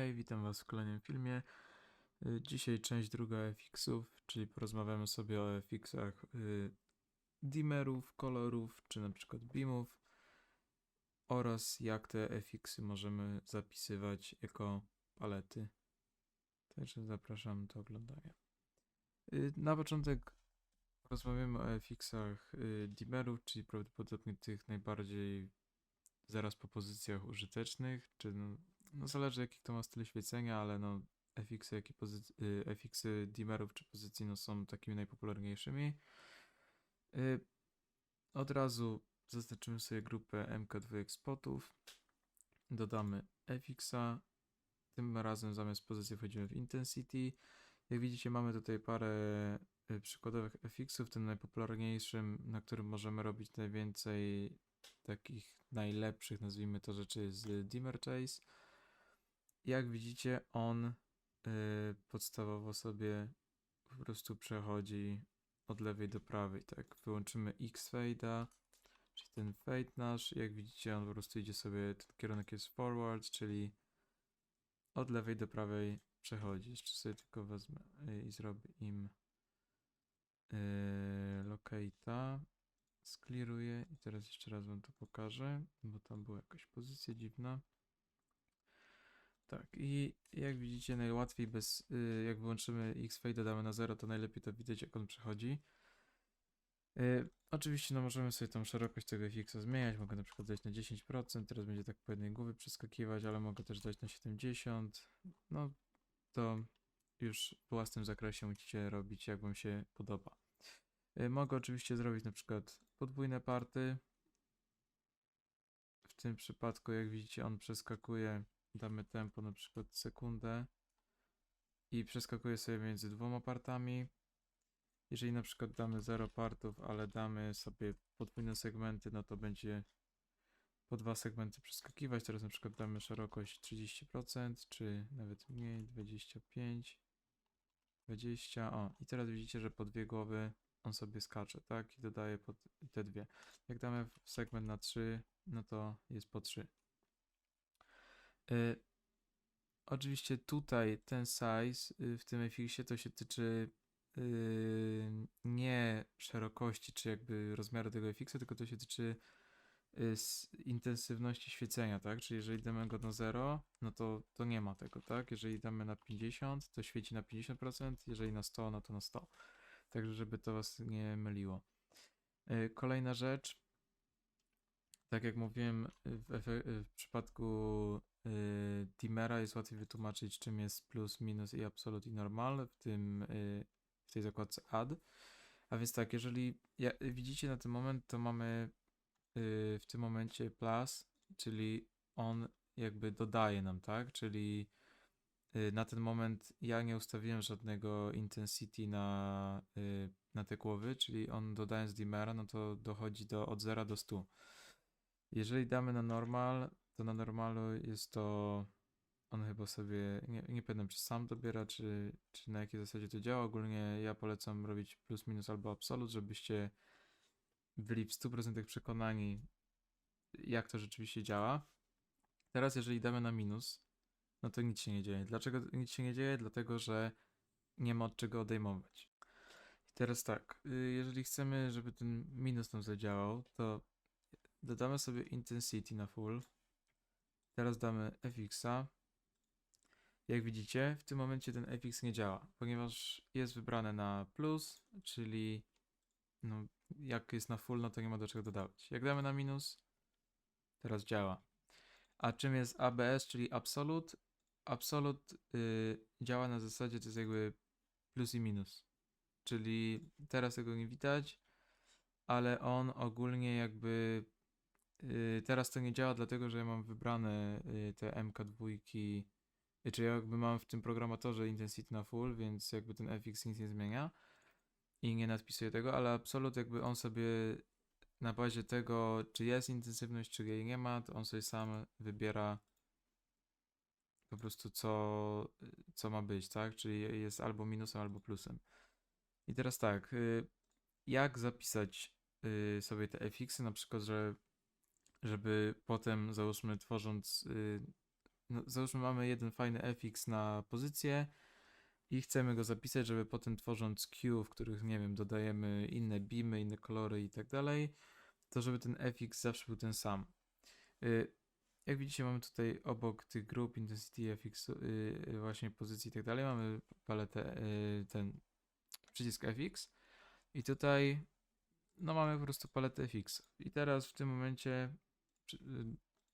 Hej, witam Was w kolejnym filmie. Y, Dzisiaj część druga FX-ów, czyli porozmawiamy sobie o FX-ach y, kolorów, czy na przykład beamów oraz jak te FX-y możemy zapisywać jako palety. Także zapraszam do oglądania. Y, Na początek rozmawiamy o FX-ach y, czyli prawdopodobnie tych najbardziej zaraz po pozycjach użytecznych, czy no, no zależy jaki to ma styl świecenia, ale no FX-y, jak i pozy- FX-y czy pozycji no są takimi najpopularniejszymi. Y, Od razu zaznaczymy sobie grupę MK2 spotów, dodamy FX-a, tym razem zamiast pozycji wchodzimy w Intensity. Jak widzicie mamy tutaj parę y, przykładowych FX-ów, tym najpopularniejszym, na którym możemy robić najwięcej takich najlepszych, nazwijmy to rzeczy z Dimmer Chase. Jak widzicie, on y, podstawowo sobie po prostu przechodzi od lewej do prawej, tak? Wyłączymy X fade'a, czyli ten fade nasz. Jak widzicie, on po prostu idzie sobie, ten kierunek jest forward, czyli od lewej do prawej przechodzi. Jeszcze sobie tylko wezmę y, i zrobię im y, locate'a i teraz jeszcze raz wam to pokażę, bo tam była jakaś pozycja dziwna. Tak, i jak widzicie, najłatwiej bez, y, jak wyłączymy X-Fade, dodamy na 0, to najlepiej to widać, jak on przechodzi. Y, oczywiście, no możemy sobie tą szerokość tego FX-a zmieniać, mogę na przykład dać na 10%, teraz będzie tak po jednej głowie przeskakiwać, ale mogę też dać na 70%. No, to już w własnym zakresie musicie robić, jak wam się podoba. Y, Mogę oczywiście zrobić na przykład podwójne party. W tym przypadku, jak widzicie, on przeskakuje, damy tempo na przykład sekundę i przeskakuje sobie między dwoma partami. Jeżeli na przykład damy 0 partów, ale damy sobie podwójne segmenty, no to będzie po dwa segmenty przeskakiwać. Teraz na przykład damy szerokość 30%, czy nawet mniej, 25, 20. O, i teraz widzicie, że po dwie głowy on sobie skacze, tak? I dodaje pod te dwie. Jak damy segment na 3, no to jest po 3. Y, oczywiście tutaj ten size y, w tym FX-ie to się tyczy y, nie szerokości, czy jakby rozmiaru tego FX-a, tylko to się tyczy y, intensywności świecenia, tak? Czyli jeżeli damy go na 0, no to, to nie ma tego, tak? Jeżeli damy na 50, to świeci na 50%, jeżeli na 100, no to na 100. Także żeby to was nie myliło. Kolejna rzecz, tak jak mówiłem, w, w przypadku y, Dimera jest łatwiej wytłumaczyć, czym jest plus, minus i absolut i normal w tym y, w tej zakładce add. A więc tak, jeżeli ja, widzicie na ten moment, to mamy y, w tym momencie plus, czyli on jakby dodaje nam, tak? Czyli y, na ten moment ja nie ustawiłem żadnego intensity na, y, na te głowy, czyli on dodając dimera, no to dochodzi do od 0 do 100. Jeżeli damy na normal, to na normalu jest to on chyba sobie, nie, nie pamiętam czy sam dobiera, czy, czy na jakiej zasadzie to działa. Ogólnie ja polecam robić plus, minus albo absolut, żebyście byli w 100% przekonani, jak to rzeczywiście działa. Teraz, jeżeli damy na minus, no to nic się nie dzieje. Dlaczego nic się nie dzieje? Dlatego, że nie ma od czego odejmować. I teraz tak, y, jeżeli chcemy, żeby ten minus nam zadziałał, to dodamy sobie intensity na full. Teraz damy fx-a. Jak widzicie, w tym momencie ten fx nie działa, ponieważ jest wybrane na plus, czyli no, jak jest na full, no to nie ma do czego dodawać. Jak damy na minus, teraz działa. A czym jest ABS, czyli absolut? Absolut y, działa na zasadzie, to jest jakby plus i minus. Czyli teraz tego nie widać, ale on ogólnie jakby teraz to nie działa, dlatego że ja mam wybrane y, te MK2, y, czy ja jakby mam w tym programatorze intensity na full, więc jakby ten FX nic nie zmienia i nie nadpisuję tego, ale absolut jakby on sobie na bazie tego, czy jest intensywność, czy jej nie ma, to on sobie sam wybiera po prostu co, co ma być, tak? Czyli jest albo minusem, albo plusem. I teraz tak, y, jak zapisać y, sobie te fx-y, na przykład, że żeby potem, załóżmy, tworząc y, no, załóżmy mamy jeden fajny fx na pozycję i chcemy go zapisać, żeby potem tworząc Q, w których, nie wiem, dodajemy inne beamy, inne kolory i tak dalej, to żeby ten fx zawsze był ten sam. Y, Jak widzicie, mamy tutaj obok tych grup intensity fx, y, właśnie pozycji i tak dalej, mamy paletę, ten przycisk fx i tutaj no mamy po prostu paletę fx. I teraz w tym momencie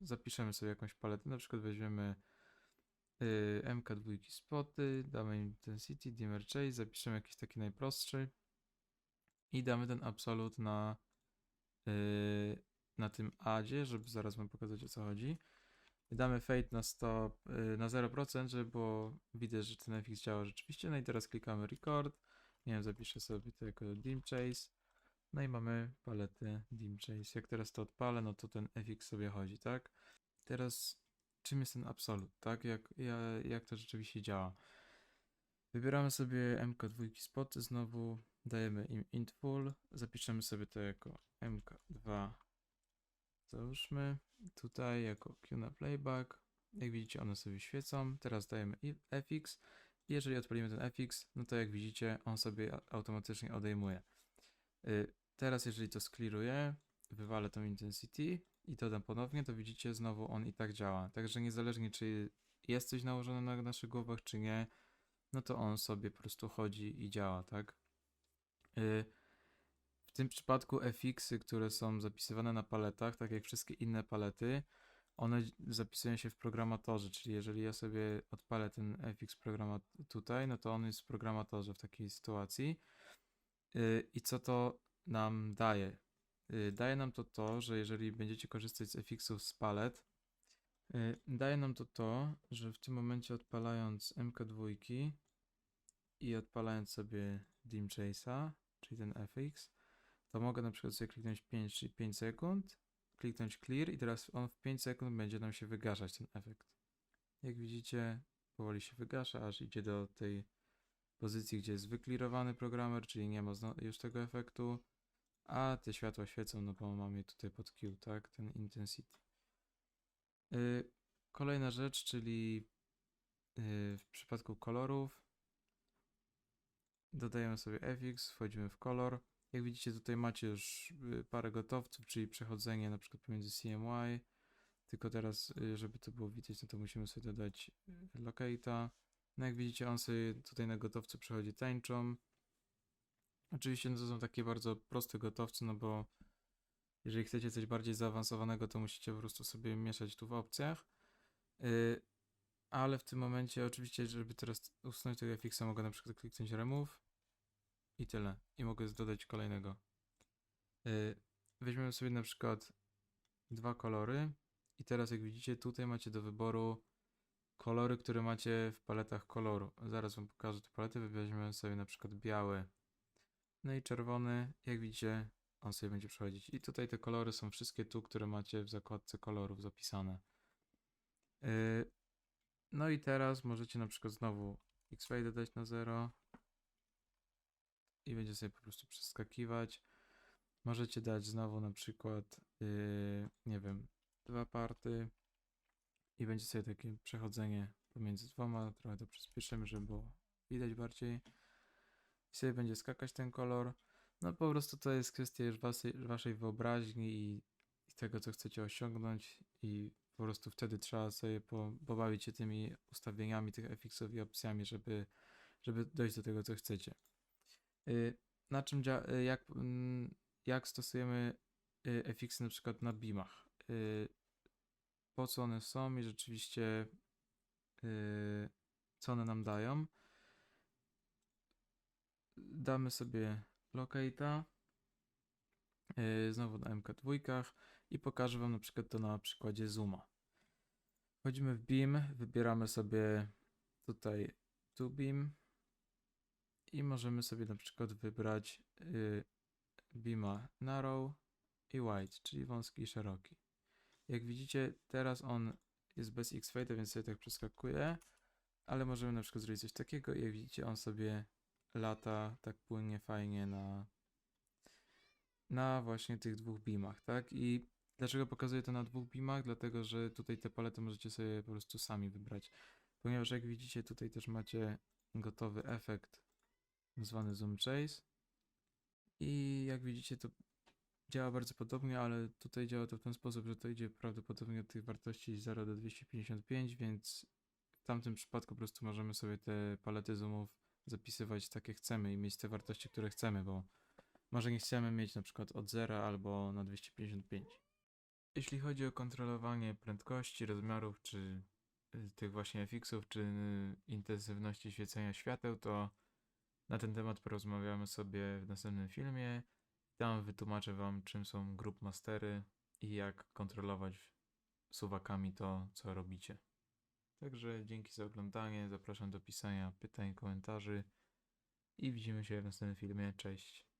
zapiszemy sobie jakąś paletę, na przykład weźmiemy y, MK2 spoty, damy intensity, dimmer chase, zapiszemy jakiś taki najprostszy i damy ten absolut na, y, na tym adzie, żeby zaraz wam pokazać o co chodzi. Damy fade na 100, y, na 0%, żeby było widać, że ten fx działa rzeczywiście. No i teraz klikamy record. Nie wiem, zapiszę sobie to jako dim chase. No i mamy paletę dim chase. Jak teraz to odpalę, no to ten fx sobie chodzi, tak? Teraz czym jest ten absolut, tak? Jak, ja- jak to rzeczywiście działa? Wybieramy sobie MK2 spoty znowu, dajemy im int full, zapiszemy sobie to jako MK2 załóżmy, tutaj jako Q na playback, jak widzicie one sobie świecą, teraz dajemy fx jeżeli odpalimy ten fx, no to jak widzicie on sobie automatycznie odejmuje. Teraz jeżeli to skliruję, wywalę tą intensity i to dam ponownie, to widzicie znowu on i tak działa. Także niezależnie czy jest coś nałożone na naszych głowach, czy nie, no to on sobie po prostu chodzi i działa, tak? Y, W tym przypadku fxy, które są zapisywane na paletach, tak jak wszystkie inne palety, one zapisują się w programatorze, czyli jeżeli ja sobie odpalę ten fx programa tutaj, no to on jest w programatorze w takiej sytuacji. Y, I co to nam daje? Y, Daje nam to to, że jeżeli będziecie korzystać z fxów z palet, y, daje nam to to, że w tym momencie odpalając MK2 i odpalając sobie dim chase'a, czyli ten fx, to mogę na przykład sobie kliknąć 5, czyli 5 sekund, kliknąć clear i teraz on w 5 sekund będzie nam się wygaszać ten efekt. Jak widzicie, powoli się wygasza, aż idzie do tej pozycji, gdzie jest wyklirovany programer, czyli nie ma już tego efektu, a te światła świecą, no bo mamy tutaj pod Q, tak, ten intensity. Y, Kolejna rzecz, czyli y, w przypadku kolorów dodajemy sobie fx, wchodzimy w kolor. Jak widzicie tutaj macie już y, parę gotowców, czyli przechodzenie na przykład pomiędzy CMY, tylko teraz, y, żeby to było widać, no to musimy sobie dodać y, locate'a. No jak widzicie, on sobie tutaj na gotowcu przechodzi tańczą. Oczywiście no to są takie bardzo proste gotowce, no bo jeżeli chcecie coś bardziej zaawansowanego, to musicie po prostu sobie mieszać tu w opcjach. Y, ale w tym momencie, oczywiście, żeby teraz usunąć tego fixa, mogę na przykład kliknąć remove i tyle. I mogę dodać kolejnego. Y, weźmiemy sobie na przykład dwa kolory i teraz jak widzicie, tutaj macie do wyboru kolory, które macie w paletach koloru. Zaraz wam pokażę te palety. Weźmiemy sobie na przykład biały, no i czerwony. Jak widzicie, on sobie będzie przechodzić. I tutaj te kolory są wszystkie tu, które macie w zakładce kolorów zapisane. Yy, no i teraz możecie na przykład znowu X-Ray dodać na 0 i będzie sobie po prostu przeskakiwać. Możecie dać znowu na przykład, yy, nie wiem, dwa party i będzie sobie takie przechodzenie pomiędzy dwoma. Trochę to przyspieszymy, żeby było widać bardziej. I sobie będzie skakać ten kolor. No po prostu to jest kwestia już waszej, waszej wyobraźni i, i tego, co chcecie osiągnąć i po prostu wtedy trzeba sobie po, pobawić się tymi ustawieniami tych fxów i opcjami, żeby, żeby dojść do tego, co chcecie. Y, Na czym y, jak, mm, jak stosujemy y, fxy na przykład na beamach? Y, Po co one są i rzeczywiście co one nam dają? Damy sobie locate'a y, znowu na MK2 i pokażę Wam na przykład to na przykładzie zooma. Wchodzimy w beam, wybieramy sobie tutaj to beam i możemy sobie na przykład wybrać y, beama narrow i wide, czyli wąski i szeroki. Jak widzicie, teraz on jest bez x-fade, więc sobie tak przeskakuje, ale możemy na przykład zrobić coś takiego i jak widzicie, on sobie lata tak płynnie, fajnie na, na właśnie tych dwóch beamach, tak? I Dlaczego pokazuję to na dwóch beamach? Dlatego, że tutaj te palety możecie sobie po prostu sami wybrać. Ponieważ jak widzicie, tutaj też macie gotowy efekt zwany Zoom Chase. I jak widzicie, to działa bardzo podobnie, ale tutaj działa to w ten sposób, że to idzie prawdopodobnie od tych wartości 0 do 255, więc w tamtym przypadku po prostu możemy sobie te palety zoomów zapisywać takie chcemy i mieć te wartości, które chcemy, bo może nie chcemy mieć na przykład od 0 albo na 255. Jeśli chodzi o kontrolowanie prędkości, rozmiarów, czy y, tych właśnie fixów, czy y, intensywności świecenia świateł, to na ten temat porozmawiamy sobie w następnym filmie. Tam wytłumaczę Wam, czym są group mastery i jak kontrolować suwakami to, co robicie. Także dzięki za oglądanie, zapraszam do pisania pytań, komentarzy i widzimy się w następnym filmie. Cześć.